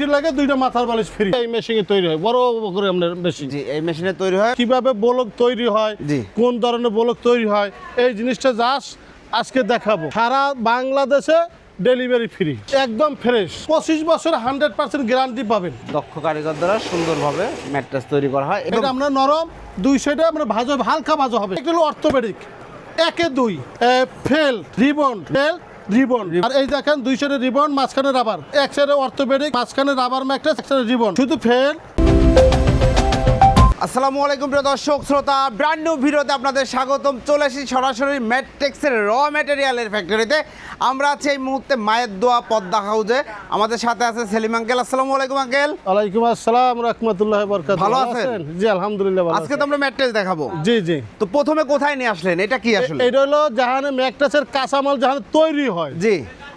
Quality লাগে দুইটা মাথার বালিশ ফ্রি। এই মেশিনে তৈরি হয় বড় করে আপনার মেশিন। জি এই মেশিনে তৈরি হয়। কীভাবে বলক তৈরি হয়। কোন ধরনের বলক তৈরি হয় এই জিনিসটা জাস্ট আজকে দেখাবো। সারা বাংলাদেশে ডেলিভারি ফ্রি একদম ফ্রেশ। পঁচিশ বছর হান্ড্রেড পার্সেন্ট গ্যারান্টি পাবেন। দক্ষ কারিগর দ্বারা সুন্দরভাবে ম্যাট্রেস তৈরি করা হয় এটা আমরা নরম দুই সাইডে আমরা ভাজো হালকা ভাজো হবে। এটা হলো অর্থোপেডিক একে দুই ফেল রিবন ফেল রিবন। আর এই দেখেন দুই সাইডে রিবন মাঝখানে রাবার এক সাইডে অর্থোপেডিক মাঝখানে রাবার ম্যাট্রেস এক সাইডে রিবন। শুধু ফেল আসসালামু আলাইকুম প্রিয় দর্শক শ্রোতা ব্র্যান্ড নিউ ভিডিওতে আপনাদের স্বাগতম। চলে এসেছি সরাসরি ম্যাট্রিক্সের র ম্যাটেরিয়ালের ফ্যাক্টরিতে আমরা আছি এই মুহূর্তে মায়ের দোয়া পদ্মা হাউজে। আমাদের সাথে আছে সেলিম আঙ্কেল। আসসালামু আলাইকুম আঙ্কেল। ওয়ালাইকুম আসসালাম রহমতুল্লাহ বরকাত ভালো আছেন? জি আলহামদুলিল্লাহ ভালো আজকে তো আমরা ম্যাট্রেস দেখাবো। জি জি। তো প্রথমে কোথায় নিয়ে আসলেন? এটা কি আসলে? এটা হলো জাহানে ম্যাকটাসের কাঁচামাল জাহানে তৈরি হয়। জি।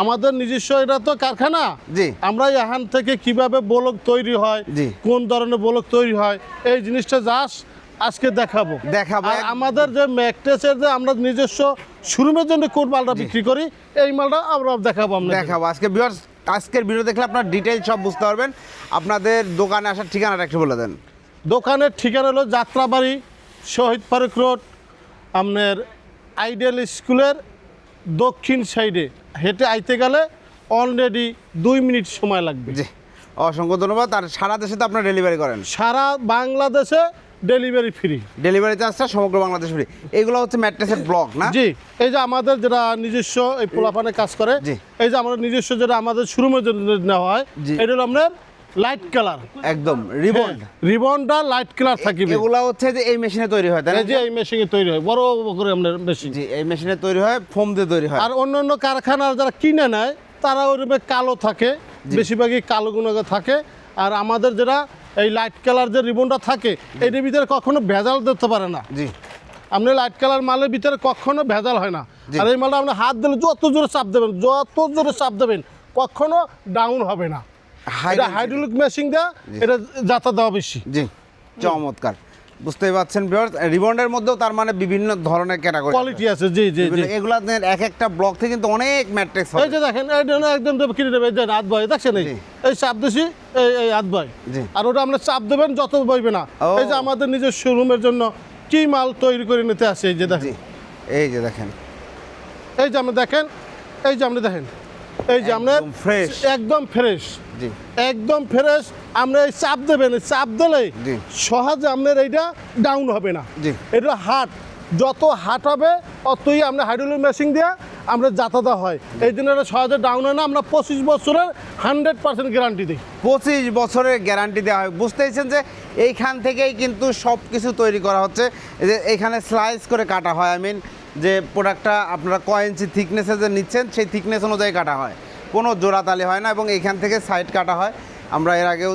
আমাদের নিজস্ব এটা তো কারখানা। জি। আমরা এখান থেকে কীভাবে বলক তৈরি হয়। কোন ধরনের বলক তৈরি হয় এই জিনিসটা জাস্ট আজকে দেখাবো। দেখাবো, আমাদের যে ম্যাকটেসের যে আমরা নিজস্ব শোরুমের জন্য কোন মালটা বিক্রি করি এই মালটা আমরা দেখাবো আমরা দেখাবো। আজকে ভিউয়ার্স আজকের ভিডিও দেখলে আপনার ডিটেইল সব বুঝতে পারবেন। আপনাদের দোকানে আসার ঠিকানাটা একটু বলে দেন। দোকানের ঠিকানা হলো যাত্রাবাড়ি শহীদ ফারুক রোড আপনার আইডিয়াল স্কুলের দক্ষিণ সাইডে হেঁটে আইতে গেলে অলরেডি দুই মিনিট সময় লাগবে। জি অসংখ্য ধন্যবাদ। আর সারা দেশে তো আপনারা ডেলিভারি করেন। সারা বাংলাদেশে ডেলিভারি ফ্রি ডেলিভারি চার্জটা সমগ্র বাংলাদেশ ফ্রি এগুলো হচ্ছে ম্যাট্রেসের ব্লক না? জি এই যে আমাদের যেটা নিজস্ব এই পোলাপানে কাজ করে এই যে আমাদের নিজস্ব যেটা আমাদের শোরুমের জন্য নেওয়া হয়। এটা হলো আপনার লাইট কালার একদম রিবন রিবনটা লাইট কালার থাকিবে। এগুলো হচ্ছে যে এই মেশিনে তৈরি হয় তাই না? যে এই মেশিনে তৈরি হয় বড় করে আপনার মেশিন জি এই মেশিনে তৈরি হয় ফোম দিয়ে তৈরি হয়। আর অন্য অন্য কারখানার যারা কিনে নেয় তারা ওইভাবে কালো থাকে বেশিরভাগই কালো গুণাগে থাকে। আর আমাদের যেটা এই লাইট কালার যে রিবনটা থাকে এটার ভিতরে কখনো ভেজাল দিতে পারে না। জি। আপনি লাইট কালার মালের ভিতরে কখনো ভেজাল হয় না। আর এই মালটা আপনি হাত দিলে যত জোরে চাপ দেবেন যত জোরে চাপ দেবেন কখনো ডাউন হবে না। এটা। হাইড্রোলিক মেশিন দেওয়া এটা যাতা দেওয়া বেশি। জি চমৎকার। বুঝতেই পারছেন ভিউয়ার্স রিবনের মধ্যেও তার মানে বিভিন্ন ধরনের ক্যাটাগরি কোয়ালিটি আছে জি জি জি। এগুলা এক একটা ব্লক থেকে কিন্তু অনেক ম্যাট্রিক্স হয় এই যে দেখেন এই জন্য একদম কিনে দেবে এই যে হাত বয় দেখছেন এই? এই চাপ দিছি এই এই হাত বয়। জি। আর ওটা আমরা চাপ দেবেন যত বইবে না। এই যে আমাদের নিজের শোরুমের জন্য কি মাল তৈরি করে নিতে আসে এই যে দেখেন। এই যে দেখেন। এই যে আপনি দেখেন এই যে আপনি দেখেন। এই যে একদম fresh। একদম ফ্রেশ জি। একদম ফ্রেশ আমরা এই চাপ দেবেন চাপ দিলে সহজে আপনার এইটা ডাউন হবে না। জি। এটা হাট যত হাট হবে অতই আমরা হাইড্রোলিক মেশিন দিয়ে আমরা যাতায়াত হয়। এই জন্য এটা সহজে ডাউন হয় না। আমরা পঁচিশ বছরের হান্ড্রেড পার্সেন্ট গ্যারান্টি দিই। পঁচিশ বছরের গ্যারান্টি দেওয়া হয়। বুঝতেইছেন যে এইখান থেকেই কিন্তু সব কিছু তৈরি করা হচ্ছে। যে এখানে স্লাইস করে কাটা হয় আই মিন যে প্রোডাক্টটা আপনারা কয় ইঞ্চি থিকনেসে যে নিচ্ছেন সেই থিকনেস অনুযায়ী কাটা হয়। কোনো জোড়াতালি হয় না এবং এইখান থেকে সাইড কাটা হয়। আমরা এর আগেও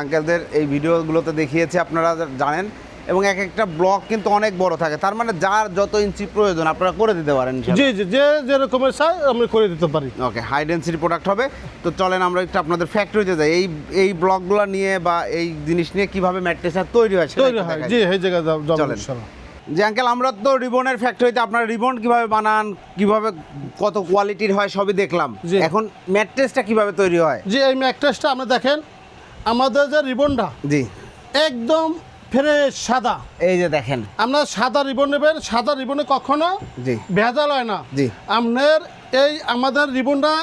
আঙ্কেলদের এই ভিডিওগুলোতে দেখিয়েছি আপনারা জানেন। এবং এক একটা ব্লক কিন্তু অনেক বড় থাকে। তার মানে যার যত ইঞ্চি প্রয়োজন আপনারা করে দিতে পারেন জি জি যে যেরকমের চাই আমরা করে দিতে পারি। ওকে হাই ডেন্সিটি প্রোডাক্ট হবে। তো চলেন আমরা একটু আপনাদের ফ্যাক্টরিতে যাই। এই এই ব্লকগুলো নিয়ে বা এই জিনিস নিয়ে কীভাবে ম্যাট্রেসার তৈরি হয় তৈরি হয়। জি এই জায়গায় চলেন। জি আঙ্কেল আমরা তো রিবনের ফ্যাক্টরিতে আপনার রিবন কীভাবে বানান কীভাবে কত কোয়ালিটির হয় সবই দেখলাম। এখন ম্যাট্রেসটা কীভাবে তৈরি হয়? জি এই ম্যাকট্রেসটা আপনি দেখেন আমাদের যে রিবনটা জি। একদম ফ্রেশ সাদা। এই যে দেখেন। আপনার সাদা রিবন নেবেন সাদা রিবনে কখনো জি। ভেজাল হয় না। জি। আপনার এই আমাদের রিবনটা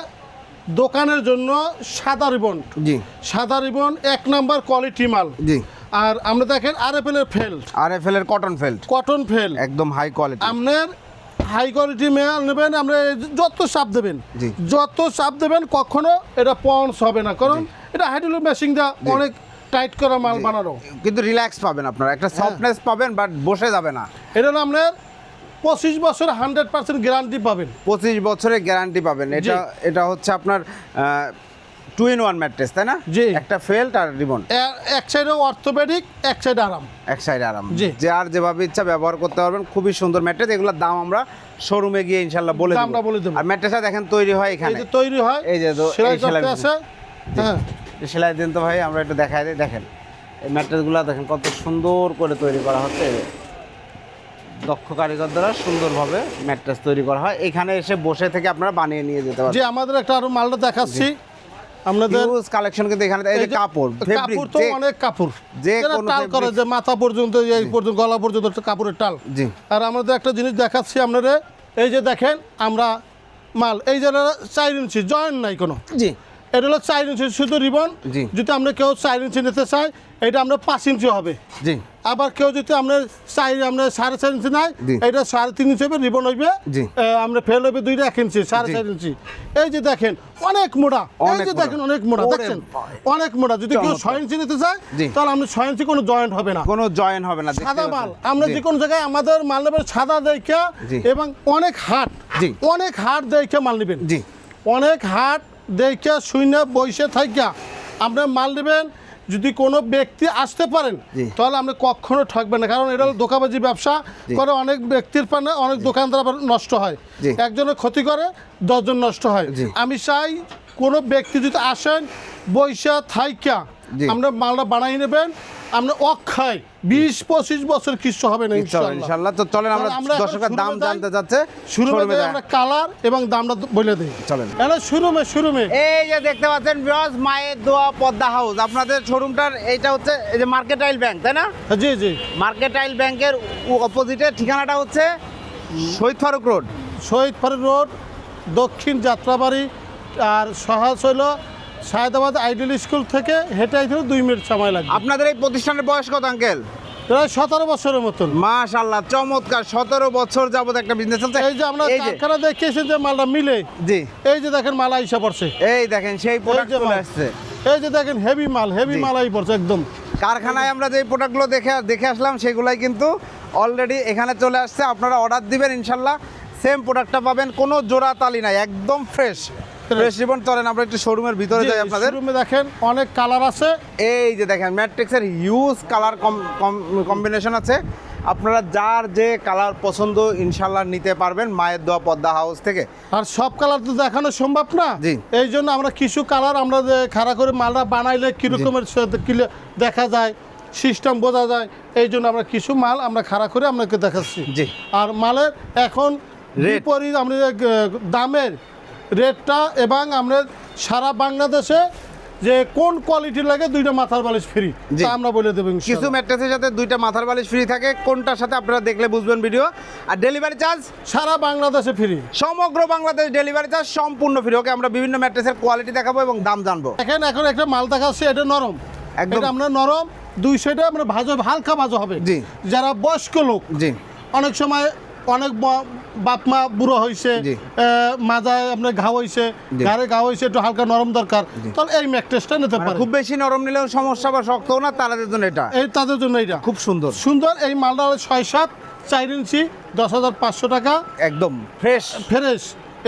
দোকানের জন্য সাদা রিবন। জি। সাদা রিবন এক নাম্বার কোয়ালিটি মাল। জি। আর আমরা দেখেন আর এফ এর ফেল্ট আর এফ এল এর কটন ফেল্ট কটন ফেল একদম হাই কোয়ালিটি আপনার হাই কোয়ালিটি মেল নেবেন আপনি যত সাপ দেবেন জি। যত চাপ দেবেন কখনো এটা পন্স হবে না। কারণ এটা হাইড্রোলিক মেশিন দা অনেক টাইট করা মাল বানানো। কিন্তু রিল্যাক্স পাবেন আপনারা। একটা হ্যাঁ। সফটনেস পাবেন বাট বসে যাবে না। এটা আপনার পঁচিশ বছর হান্ড্রেড পার্সেন্ট গ্যারান্টি পাবেন। পঁচিশ বছরের গ্যারান্টি পাবেন। এটা এটা হচ্ছে আপনার টু ইন ওয়ান ম্যাট্রেস তাই না? জি। একটা ফেল্ট আর রিবন এক সাইডে অর্থোপেডিক এক সাইডে আরাম। এক সাইড আরাম। জি। যে আর যেভাবে ইচ্ছা ব্যবহার করতে পারবেন খুবই সুন্দর ম্যাট্রেস এগুলোর দাম আমরা শোরুমে গিয়ে ইনশাল্লাহ বলে দেবো। আমরা বলে দেবো। আর ম্যাট্রেসটা দেখেন তৈরি হয় এখানে। তৈরি হয় এই যে সেলাই সেলাই করতে আছে। হ্যাঁ। সেলাই দিন তো ভাই আমরা একটু দেখাই দিই। দেখেন এই ম্যাট্রেসগুলো দেখেন কত সুন্দর করে তৈরি করা হচ্ছে। দক্ষ কারিগর দ্বারা সুন্দরভাবে ম্যাট্রেস তৈরি করা হয়। এখানে এসে বসে থেকে আপনারা বানিয়ে নিয়ে যেতে যে আমাদের একটা আরও মালটা দেখাচ্ছি। আপনাদের ইউজ কালেকশন কিন্তু এখানে এই যে কাপড় ফেব্রিক কাপড় তো অনেক কাপড়। যে কোনো টাল করে যে মাথা পর্যন্ত এই পর্যন্ত গলা পর্যন্ত কাপড়ের টাল জি। আর আমাদের একটা জিনিস দেখাচ্ছি আপনারা এই যে দেখেন আমরা মাল এই যে চার ইঞ্চি জয়েন্ট নাই কোনো। জি। এটা হলো চার ইঞ্চি শুধু রিবন। যদি আমরা কেউ চার ইঞ্চি নিতে চাই এটা আমরা পাঁচ ইঞ্চি হবে। জি। আবার কেউ যদি আমরা চাই আমরা সাড়ে চার ইঞ্চি নাই এটা সাড়ে তিন ইঞ্চি হবে রিবন হইবে। জি। আমরা ফেল হইবে দুইটা এক ইঞ্চি সাড়ে চার ইঞ্চি। এই যে দেখেন অনেক মোটা। এই যে দেখেন অনেক মোটা। দেখছেন? অনেক মোটা। যদি কেউ ছয় ইঞ্চি নিতে চায় তাহলে আমরা ছয় ইঞ্চি কোনো জয়েন্ট হবে না। কোনো জয়েন্ট হবে না সাদা মাল। আমরা যে কোনো জায়গায় আমাদের মাল নেবেন সাদা দেখা এবং অনেক হাট। জি। অনেক হাট দেখে মাল নেবেন। জি। অনেক হাট দেখে শুইনা বসে থাকা আপনার মাল নেবেন যদি কোনো ব্যক্তি আসতে পারেন তাহলে আপনি কখনো ঠকবেন না। কারণ এটা হলো দোকাবাজি ব্যবসা। করে অনেক ব্যক্তির পানে অনেক দোকানদার আবার নষ্ট হয়। একজনের ক্ষতি করে দশজন নষ্ট হয়। আমি চাই কোনো ব্যক্তি যদি আসেন বৈশা থাইকা। আমরা মালটা বানাই নেবেন আমরা অক্ষয় বিশ পঁচিশ বছর কিছু হবে না ইনশাল্লাহ। তো চলেন আমরা দর্শকের দাম জানতে যাচ্ছে শুরু শোরুমে আমরা কালার এবং দামটা বলে দিই। চলেন। এটা শুরু মে শুরু মে এই যে দেখতে পাচ্ছেন বিরাজ মায়ের দোয়া পদ্মা হাউস। আপনাদের শোরুমটার এইটা হচ্ছে এই যে মার্কেটাইল ব্যাংক তাই না? জি জি। মার্কেটাইল ব্যাংকের অপোজিটে ঠিকানাটা হচ্ছে শহীদ ফারুক রোড। শহীদ ফারুক রোড দক্ষিণ যাত্রাবাড়ি আর সহজ হইল সায়দাবাদ আইডিয়াল স্কুল থেকে হেঁটে আইতে দুই মিনিট সময় লাগবে। আপনাদের এই প্রতিষ্ঠানের বয়স কত আঙ্কেল? প্রায় সতেরো বছরের মতন। মাশাল্লাহ চমৎকার। সতেরো বছর যাবত একটা বিজনেস চলছে। এই যে আমরা কারখানা দেখিয়েছি যে মালটা মিলে। জি। এই যে দেখেন মাল আইসা পড়ছে। এই দেখেন সেই প্রোডাক্ট চলে আসছে। এই যে দেখেন হেভি মাল হেভি। মাল আই পড়ছে একদম। কারখানায় আমরা যে প্রোডাক্টগুলো দেখে দেখে আসলাম সেগুলাই কিন্তু অলরেডি এখানে চলে আসছে। আপনারা অর্ডার দিবেন ইনশাল্লাহ সেম প্রোডাক্টটা পাবেন কোনো জোড়া তালি নাই একদম ফ্রেশ ফ্রেশ রিবন চলেন আমরা একটু শোরুমের ভিতরে যাই আপনাদের। রুমে দেখেন অনেক কালার আছে। এই যে দেখেন ম্যাট্রিক্সের হিউজ কালার কম্বিনেশন আছে। আপনারা যার যে কালার পছন্দ ইনশাল্লাহ নিতে পারবেন মায়ের দোয়া পদ্মা হাউস থেকে। আর সব কালার তো দেখানো সম্ভব না? জি। এই জন্য আমরা কিছু কালার আমরা খাড়া করে মালটা বানাইলে কীরকমের দেখা যায় সিস্টেম বোঝা যায় এই জন্য আমরা কিছু মাল আমরা খাড়া করে আপনাকে দেখাচ্ছি। জি। আর মালের এখন। বিপরীত আমরা দামের রেটটা এবং আমরা সারা বাংলাদেশে যে কোন কোয়ালিটি লাগে দুইটা মাথার বালিশ ফ্রি। তা আমরা বলে দেবো কিছু। ম্যাট্রেসের সাথে দুইটা মাথার বালিশ ফ্রি থাকে কোনটার সাথে আপনারা দেখলে বুঝবেন ভিডিও আর ডেলিভারি চার্জ সারা বাংলাদেশে ফ্রি সমগ্র বাংলাদেশ ডেলিভারি চার্জ সম্পূর্ণ ফ্রি ওকে আমরা বিভিন্ন ম্যাট্রেসের কোয়ালিটি দেখাবো এবং দাম জানব এখন এখন একটা মাল দেখাচ্ছে এটা নরম একদম। আমরা নরম দুই সাইডে আমরা ভাজো হালকা ভাজো হবে জি। যারা বয়স্ক লোক জি অনেক সময় অনেক বাপ মা বুড়ো হয়েছে। মাজায় আপনার ঘা হয়েছে। ঘাড়ে ঘা হয়েছে একটু হালকা নরম দরকার। তাহলে এই ম্যাকটেসটা নিতে মানে পারে খুব বেশি নরম নিলেও সমস্যা বা শক্ত না তাদের জন্য এটা। এই তাদের জন্য এটা খুব সুন্দর। সুন্দর এই মালটা হলো ছয় সাত চার ইঞ্চি দশ হাজার পাঁচশো টাকা। একদম ফ্রেশ। ফ্রেশ।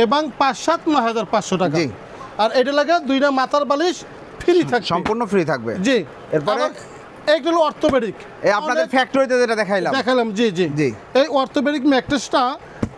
এবং পাঁচ সাত নয় হাজার পাঁচশো টাকা। আর এটা লাগে দুইটা মাথার বালিশ ফ্রি থাকবে। সম্পূর্ণ ফ্রি থাকবে। জি। এরপরে? এইগুলো অর্থোপেডিক এই আপনাদের ফ্যাক্টরিতে যেটা দেখাইলাম দেখালাম জি জি জি। এই অর্থোপেডিক ম্যাট্রেসটা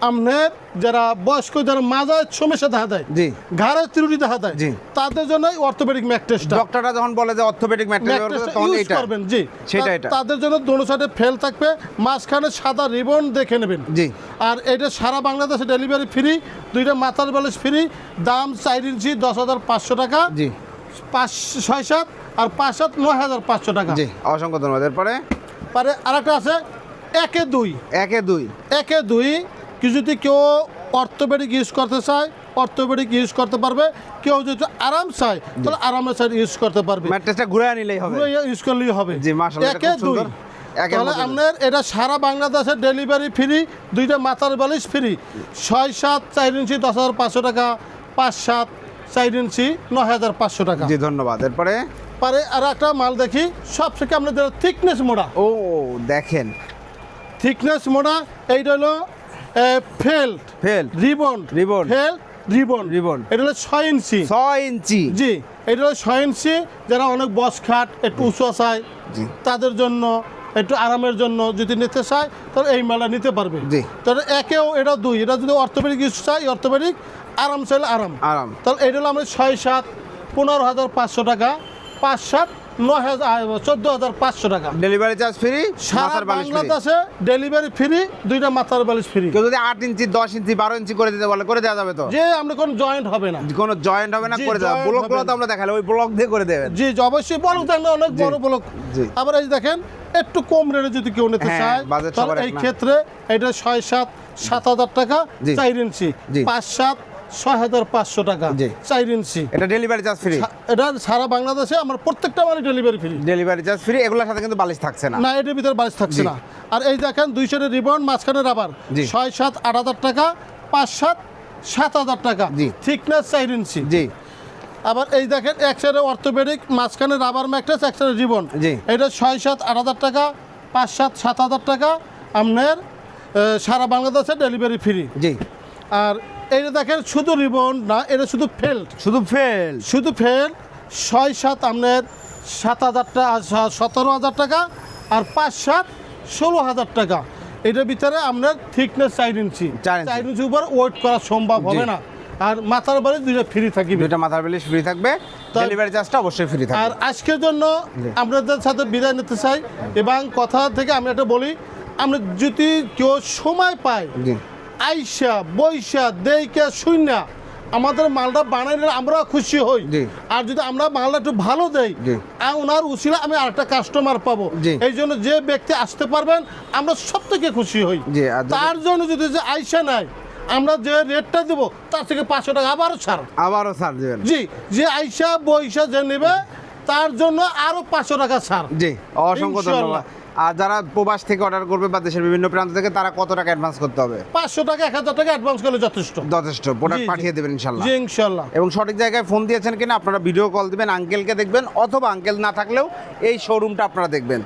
আপনার যারা বয়স্ক যারা মাজার সমস্যা দেখা দেয় জি। ঘাড়ের ত্রুটি দেখা দেয় জি। তাদের জন্য অর্থোপেডিক ম্যাট্রেসটা ডক্টররা যখন বলে যে অর্থোপেডিক ম্যাট্রেসটা তখন এইটা করবেন জি সেটা এটা। তাদের জন্য দোনো সাইডে ফেল থাকবে মাঝখানে সাদা রিবন দেখে নেবেন জি। আর এটা সারা বাংলাদেশে ডেলিভারি ফ্রি দুইটা মাথার বালিশ ফ্রি দাম চার ইঞ্চি দশ হাজার পাঁচশো টাকা জি পাঁচ ছয় সাত আর পাঁচ সাত নয় হাজার পাঁচশো টাকা। জি অসংখ্য ধন্যবাদ। এরপরে? পারে আরেকটা আছে একে দুই। একে দুই। একে দুই কি যদি কেউ অর্থোপেডিক ইউজ করতে চায় অর্থোপেডিক ইউজ করতে পারবে। কেউ যদি আরাম চায় তাহলে আরামের সাইড ইউজ করতে পারবে। ম্যাট্রেসটা ঘুরে নিলেই হবে। ইউজ করলেই হবে। জি, মাশাআল্লাহ, একে দুই। তাহলে আপনার এটা সারা বাংলাদেশে ডেলিভারি ফ্রি দুইটা মাথার বালিশ ফ্রি ছয় সাত চার ইঞ্চি দশ হাজার পাঁচশো টাকা পাঁচ সাত চার ইঞ্চি নয় হাজার পাঁচশো টাকা। জি ধন্যবাদ। এরপরে? পারে আর একটা মাল দেখি সব সবথেকে আপনাদের থিকনেস মোড়া। ও দেখেন। থিকনেস মোড়া এইটা হলো felt Felt। Ribbon ribbon felt ribbon ribbon এটা হলো ছয় ইঞ্চি। ছয় ইঞ্চি। জি এটা হলো ছয় ইঞ্চি যারা অনেক বস খাট একটু উঁচু চায় জি। তাদের জন্য একটু আরামের জন্য যদি নিতে চায় তাহলে এই মেলা নিতে পারবে। জি। তাহলে একেও এটা দুই এটা যদি অর্থোপেডিক ইউজ চাই অর্থোপেডিক আরাম চাইলে আরাম। আরাম। তাহলে এটা হলো আমরা ছয় সাত পনেরো হাজার পাঁচশো টাকা। পাঁচ সাত নয় হাজার চোদ্দ হাজার পাঁচশো টাকা। ডেলিভারি চার্জ ফ্রি সারা বাংলাদেশে ডেলিভারি ফ্রি দুইটা মাথার বালিশ ফ্রি কেউ যদি আট ইঞ্চি দশ ইঞ্চি বারো ইঞ্চি করে দিতে বলে করে দেওয়া যাবে তো? যে আমরা কোনো জয়েন্ট হবে না। কোনো জয়েন্ট হবে না করে দেওয়া joint ব্লকগুলো তো। আমরা দেখালে ওই ব্লক দিয়ে করে দেবেন। জি অবশ্যই থাকলে অনেক বড় ব্লক আবার এই দেখেন একটু কম রেটে যদি কেউ নিতে হ্যাঁ, চায় তাহলে এই ক্ষেত্রে এটা ছয় সাত সাত হাজার টাকা চার ইঞ্চি। পাঁচ সাত ছয় হাজার পাঁচশো টাকা। চার ইঞ্চি। এটা ডেলিভারি চার্জ ফ্রি এটা সারা বাংলাদেশে আমার প্রত্যেকটা মানে delivery free delivery charge free এগুলোর সাথে কিন্তু বালিশ থাকছে না। না এটার ভিতরে বালিশ থাকছে না। আর এই দেখেন দুইশো রিবন মাঝখানে রাবার। ছয় সাত আট হাজার টাকা পাঁচ সাত সাত হাজার টাকা। জি। থিকনেস চার ইঞ্চি। জি। আবার এই দেখেন এক সাইডে অর্থোপেডিক মাঝখানে রাবার ম্যাট্রেস এক সাইডে রিবন জি। এটা ছয় সাত আট হাজার টাকা পাঁচ সাত সাত হাজার টাকা। আপনার সারা বাংলাদেশে ডেলিভারি ফ্রি জি। আর এইটা দেখেন শুধু রিবন না এটা শুধু ফেল্ট। শুধু ফেল শুধু ফেল ছয় সাত আপনার সাত হাজার টাকা সতেরো হাজার টাকা আর পাঁচ সাত ষোলো হাজার টাকা। এটার ভিতরে আপনার থিকনেস চার ইঞ্চি। চার ইঞ্চি। উপর ওয়েট করা সম্ভব হবে না। আর মাথার বাড়ি দুইটা ফ্রি থাকিবে। দুইটা মাথার বালিশ ফ্রি থাকবে। ডেলিভারি চার্জটা অবশ্যই ফ্রি থাকবে। আর আজকের জন্য আপনাদের সাথে বিদায় নিতে চাই এবং কথা থেকে আমি একটা বলি আমরা যদি কেউ সময় পায় জি। আইসা বৈশা দেইকা শূন্যা আমাদের মালটা বানাইলে আমরা খুশি হই। আর যদি আমরা মালটা একটু ভালো দেই আর ওনার উচিলে আমি আরেকটা কাস্টমার পাবো। এই জন্য যে ব্যক্তি আসতে পারবেন আমরা সব থেকে খুশি হই। তার জন্য যদি যে আইসা নাই আমরা যে রেটটা দেব তার থেকে পাঁচশো টাকা আবারও ছাড়। আবারও ছাড় দেবেন। জি যে আইসা বৈশা যে নেবে তার জন্য আরও পাঁচশো টাকা ছাড়। জি অসংখ্য। ধন্যবাদ। আর যারা প্রবাস থেকে অর্ডার করবে বা দেশের বিভিন্ন প্রান্ত থেকে তারা কত টাকা অ্যাডভান্স করতে হবে? পাঁচশো টাকা এক হাজার টাকা অ্যাডভান্স করলে যথেষ্ট। যথেষ্ট। প্রোডাক্ট। পাঠিয়ে দেবেন ইনশাল্লাহ। ইনশাল্লাহ। এবং সঠিক জায়গায় ফোন দিয়েছেন কিনা আপনারা ভিডিও কল দিবেন আঙ্কেলকে দেখবেন অথবা আঙ্কেল না থাকলেও এই শোরুমটা আপনারা দেখবেন।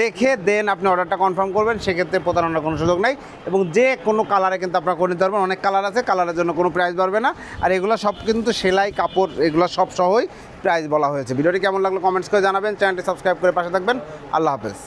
দেখে দেন আপনি অর্ডারটা কনফার্ম করবেন সেক্ষেত্রে প্রতারণার কোনো সুযোগ নাই। এবং যে কোনো কালারে কিন্তু আপনারা করে নিতে পারবেন অনেক কালার আছে কালারের জন্য কোনো প্রাইস বাড়বে না। আর এগুলো সব কিন্তু সেলাই কাপড় এগুলো সব সহই প্রাইস বলা হয়েছে। ভিডিওটি কেমন লাগল কমেন্টস করে জানাবেন। চ্যানেলটি সাবস্ক্রাইব করে পাশে থাকবেন। আল্লাহ হাফেজ।